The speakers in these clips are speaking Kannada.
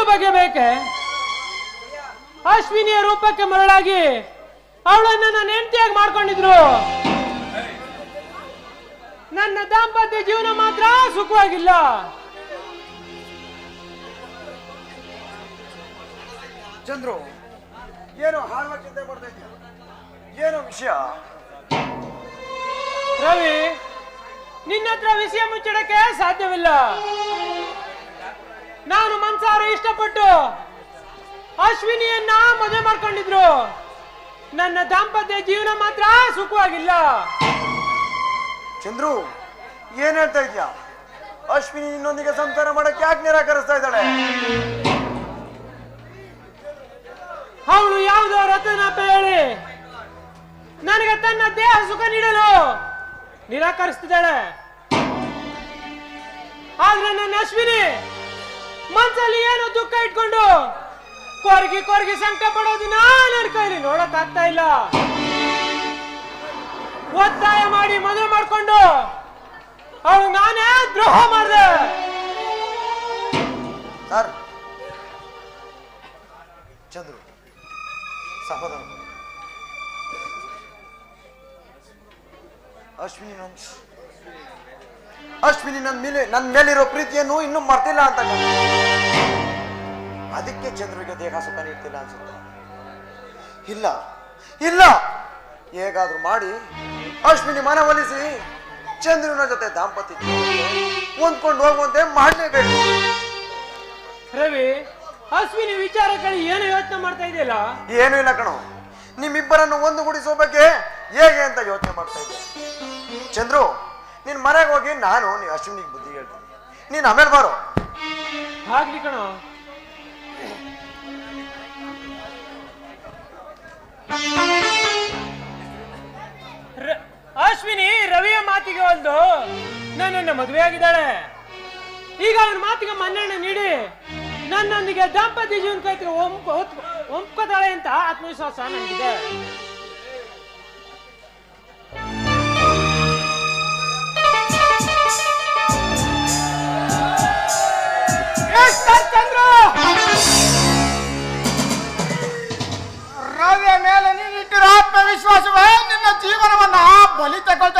ಒಂದು ಬಗೆ ಬೇಕೆ? ಅಶ್ವಿನಿಯ ರೂಪಕ್ಕೆ ಮರಳಾಗಿ ಅವಳನ್ನ ನನ್ನ ಹೆಂಡತಿಯಾಗಿ ಮಾಡ್ಕೊಂಡಿದ್ರು. ನನ್ನ ದಾಂಪತ್ಯ ಜೀವನ ಮಾತ್ರ ಸುಖವಾಗಿಲ್ಲ. ಚಂದ್ರು ಏನು ಹಾಳುವ ಚಿಂತೆ ಮಾಡ್ತಾ ಏನು ವಿಷಯ? ರವಿ ನಿನ್ನ ಹತ್ರ ವಿಷಯ ಮುಚ್ಚಡಕ್ಕೆ ಸಾಧ್ಯವಿಲ್ಲ. ನಾನು ಮನ್ಸಾರ ಇಷ್ಟಪಟ್ಟು ಅಶ್ವಿನಿಯನ್ನ ಮದುವೆ ಮಾಡ್ಕೊಂಡಿದ್ರು. ನನ್ನ ದಾಂಪತ್ಯ ಜೀವನ ಮಾತ್ರ ಸುಖವಾಗಿಲ್ಲ. ಚಂದ್ರು ಏನ್ ಹೇಳ್ತಾ ಇದ್ಯಾ? ಅಶ್ವಿನಿ ನಿನ್ನೊಂದಿಗೆ ಸಂಸಾರ ಮಾಡಕ್ಕೆ ಯಾಕೆ ನಿರಾಕರಿಸ್ತಾ ಇದ್ದಾಳೆ? ಅವಳು ಯಾವುದೋ ರತನ ಹೇಳಿ ನನಗೆ ತನ್ನ ದೇಹ ಸುಖ ನೀಡಲು ನಿರಾಕರಿಸ್ತಿದ್ದಾಳೆ. ಆದ್ರೆ ನನ್ನ ಅಶ್ವಿನಿ ಮನ್ಸಲ್ಲಿ ಏನೋ ದುಃಖ ಇಟ್ಕೊಂಡು ಕೊರಗಿ ಕೊರಗಿ ಸಂಕಟ ಪಡೋದು ನನ್ನ ಕೈಲಿ ನೋಡಕ್ ಆಗ್ತಾ ಇಲ್ಲ ಒತ್ತಾಯ ಮಾಡಿ ಮದುವೆ ಮಾಡ್ಕೊಂಡು ಅವಳು ನಾನೇ ದ್ರೋಹ ಮಾಡಿದೆ ಸರ್ ಚಂದ್ರು, ಸಹೋದರ. ಅಶ್ವಿನಿ ಅಶ್ವಿನಿ ನನ್ನ ಮೇಲೆ ನನ್ನ ಮೇಲಿರೋ ಪ್ರೀತಿಯನ್ನು ಇನ್ನೂ ಮರ್ತಿಲ್ಲ ಅಂತ. ಅದಕ್ಕೆ ಚಂದ್ರಿಗೆ ದೇಹ ಸುಖ ನೀಡ್ತಿಲ್ಲ ಅನ್ಸುತ್ತೆ. ಇಲ್ಲ ಇಲ್ಲ. ಹೇಗಾದ್ರೂ ಮಾಡಿ ಅಶ್ವಿನಿ ಮನ ಒಲಿಸಿ ಚಂದ್ರನ ಜೊತೆ ದಾಂಪತ್ಯ ಹೊಂದ್ಕೊಂಡು ಹೋಗುವಂತೆ ಮಾಡಲೇಬೇಕು. ರವಿ ಅಶ್ವಿನಿ ವಿಚಾರಗಳು ಏನು ಯೋಚನೆ ಮಾಡ್ತಾ ಇದೆಯಲ್ಲ? ಏನು ಇಲ್ಲ ಕಣೋ. ನಿಮ್ಮಿಬ್ಬರನ್ನು ಒಂದುಗೂಡಿಸೋ ಬಗ್ಗೆ ಹೇಗೆ ಅಂತ ಯೋಚನೆ ಮಾಡ್ತಾ ಇದ್ದೆ. ಚಂದ್ರು ನಿನ್ ಮನೆಗೆ ಹೋಗಿ ನಾನು ನೀ ಅಶ್ವಿನಿಗೆ ಬುದ್ಧಿ ಹೇಳ್ತೀನಿ. ನೀನ್ ಆಮೇಲೆ ಬಾರೋ. ಆಗ್ಲಿ ಕಣೋ. ಒಂದು ನನ್ನನ್ನು ಮದುವೆ ಆಗಿದ್ದಾಳೆ. ಈಗ ಅವ್ರ ಮಾತಿಗೆ ಮನ್ನಣೆ ನೀಡಿ ನನ್ನೊಂದಿಗೆ ದಾಂಪತ್ಯ ಜೀವನ ಕೈತಿಗೆ ಒಪ್ಪ ಒಪ್ಕೋತಾಳೆ ಅಂತ ಆತ್ಮವಿಶ್ವಾಸ ನನಗಿದೆ. ರವಿಯ ಮೇಲೆ ನೀನು ಇಟ್ಟಿರೋ ಆತ್ಮವಿಶ್ವಾಸವೇ ನಿನ್ನ ಜೀವನವನ್ನ ಬಲಿ ತಗೊಳ್ತಾ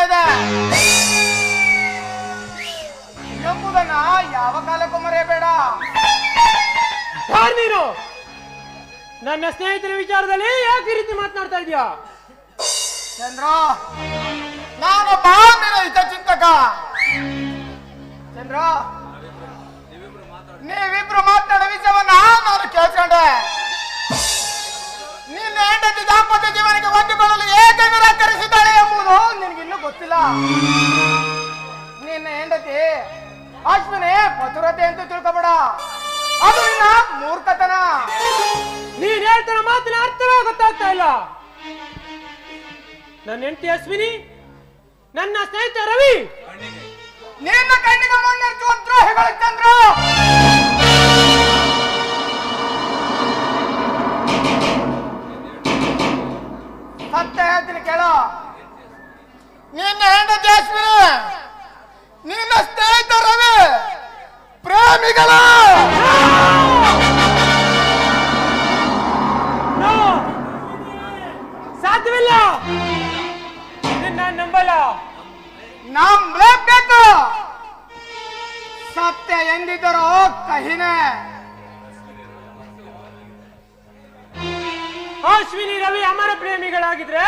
ನನ್ನ ಸ್ನೇಹಿತರ ವಿಚಾರದಲ್ಲಿ ಯಾಕೆ ಈ ರೀತಿ ಮಾತನಾಡ್ತಾ ಇದೀಯಾ? ಚಂದ್ರ, ನಾನು ನಿನ್ನ ಹಿತಚಿಂತಕ. ಚಂದ್ರ, ನೀವಿಬ್ರು ಮಾತನಾಡೋ ವಿಷಯವನ್ನ ನಾನು ಕೇಳ್ಕೊಂಡೆ. ನಿನ್ನ ಹೆಂಡತಿ ದಾಂಪತ್ಯ ಜೀವನಕ್ಕೆ ಹೊಂದಿಕೊಳ್ಳಲು ಏಕೆ ನಿರಾಕರಿಸಿದ್ದಾಳೆ ಎಂಬುದು ನಿನಗಿನ್ನೂ ಗೊತ್ತಿಲ್ಲ. ನಿನ್ನ ಹೆಂಡತಿ, ಅಶ್ವಿನಿ, ಪತುರತೆ ಅಂತ ತಿಳ್ಕೊಬೇಡ. ಮಾತಿನ ಅರ್ಥವೇ ಗೊತ್ತಾಗ್ತಾ ಇಲ್ಲ. ನನ್ನ ಹೆಂಡತಿ ಅಶ್ವಿನಿ ನನ್ನ ಸ್ನೇಹಿತ ರವಿ. ನಿನ್ನ ಕಣ್ಣಿಗೆ ಮಣ್ಣೆರಚುವ ನಂಬಲೇಬೇಕು ಸತ್ಯ ಎಂದಿದ್ದರೂ ಕಹಿನೇ ಅಶ್ವಿನಿ ರವಿ ಅಮರ ಪ್ರೇಮಿಗಳಾಗಿದ್ರೆ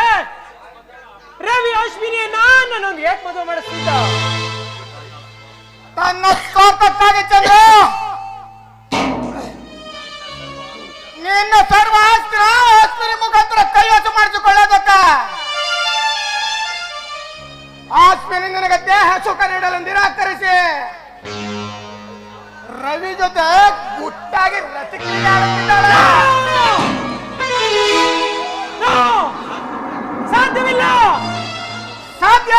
ರವಿ ಅಶ್ವಿನಿಯನ್ನ ನನ್ನೊಂದು ಏಕ್ ಮದುವೆ ಮಾಡಿಸ್ತಿದ್ದ? ತನ್ನ ಸ್ವಾರ್ಥಕ್ಕಾಗಿ ಚಂದ್ರ. ನಿನ್ನ ರವಿ ಜೊತೆ ಗುಟ್ಟಾಗಿ! ಸಾಧ್ಯವಿಲ್ಲ! ಸಾಧ್ಯ?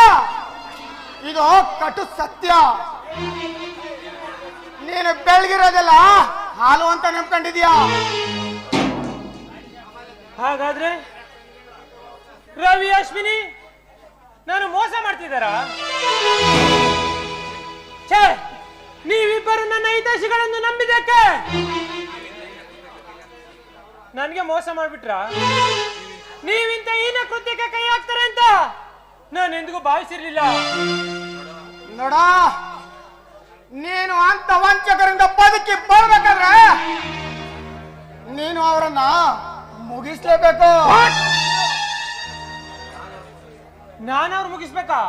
ಇದು ಕಟು ಸತ್ಯ. ನೀನು ಬೆಳಗಿರೋದೆಲ್ಲ ಹಾಲು ಅಂತ ನಂಬ್ಕೊಂಡಿದ್ಯಾ ಹಾಗಾದ್ರೆ ರವಿ ಅಶ್ವಿನಿ ನಾನು ಮೋಸ ಮಾಡ್ತಿದ್ದಾರಾ? ಛೇ! ನೀವಿಬ್ಬರು ನನ್ನ ಹಿತೈಷಿಗಳನ್ನು ನಂಬಿದ್ದಕ್ಕೆ? ನನಗೆ ಮೋಸ ಮಾಡ್ಬಿಟ್ರ? ನೀವಿಂತ ಹೀನ ಕೃತ್ಯಕ್ಕೆ ಕೈ ಹಾಕ್ತಾರೆ ಅಂತ? ನಾನು ಎಂದಿಗೂ ಭಾವಿಸಿರ್ಲಿಲ್ಲ. ನೋಡ ನೀನು ಅಂತ ವಂಚಕರಿಂದ ಬದುಕಿ ಬರ್ಬೇಕಾದ್ರೆ ನೀನು ಅವರನ್ನ ಮುಗಿಸ್ಲೇಬೇಕು. ನಾನು ಅವ್ರು ಮುಗಿಸ್ಬೇಕಾ!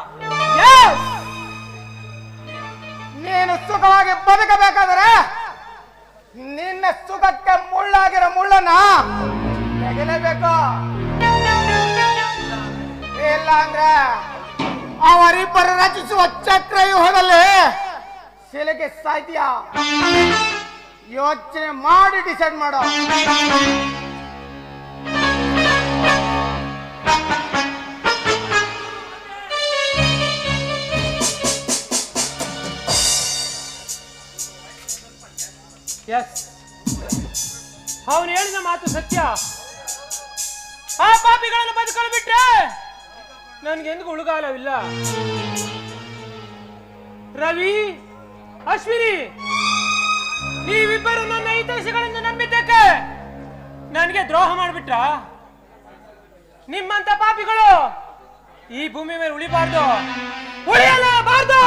ನೀನು ಸುಖವಾಗಿ ಬದುಕಬೇಕಾದರೆ ನಿನ್ನ ಸುಖಕ್ಕೆ ಮುಳ್ಳಾಗಿರೋ ಮುಳ್ಳನ್ನ ತೆಗಿಲೇಬೇಕು. ಇಲ್ಲ ಅಂದ್ರೆ ಅವರಿಬ್ಬರು ರಚಿಸುವ ಚಕ್ರವ್ಯೂಹದಲ್ಲಿ ಶಿಲೆಗೆ ಸಾಧ್ಯ ಯೋಚನೆ ಮಾಡಿ ಡಿಸೈಡ್ ಮಾಡೋ. ಎಸ್ ಅವನು ಹೇಳಿದ ಮಾತು ಸತ್ಯ. ಆ ಪಾಪಿಗಳನ್ನು ಬದುಕಲು ಬಿಟ್ರೆ ನನ್ಗೆ ಎಂದಿಗೂ ಉಳುಗಾಲವಿಲ್ಲ ರವಿ, ಅಶ್ವಿನಿ, ನೀವಿಬ್ಬರು ನನ್ನ ಹಿತೈಷಿಗಳನ್ನು ನಂಬಿದ್ದಕ್ಕೆ ನನಗೆ ದ್ರೋಹ ಮಾಡಿಬಿಟ್ರ? ನಿಮ್ಮಂತ ಪಾಪಿಗಳು ಈ ಭೂಮಿ ಮೇಲೆ ಉಳಿಬಾರ್ದು. ಉಳಿಯಲೇಬಾರ್ದು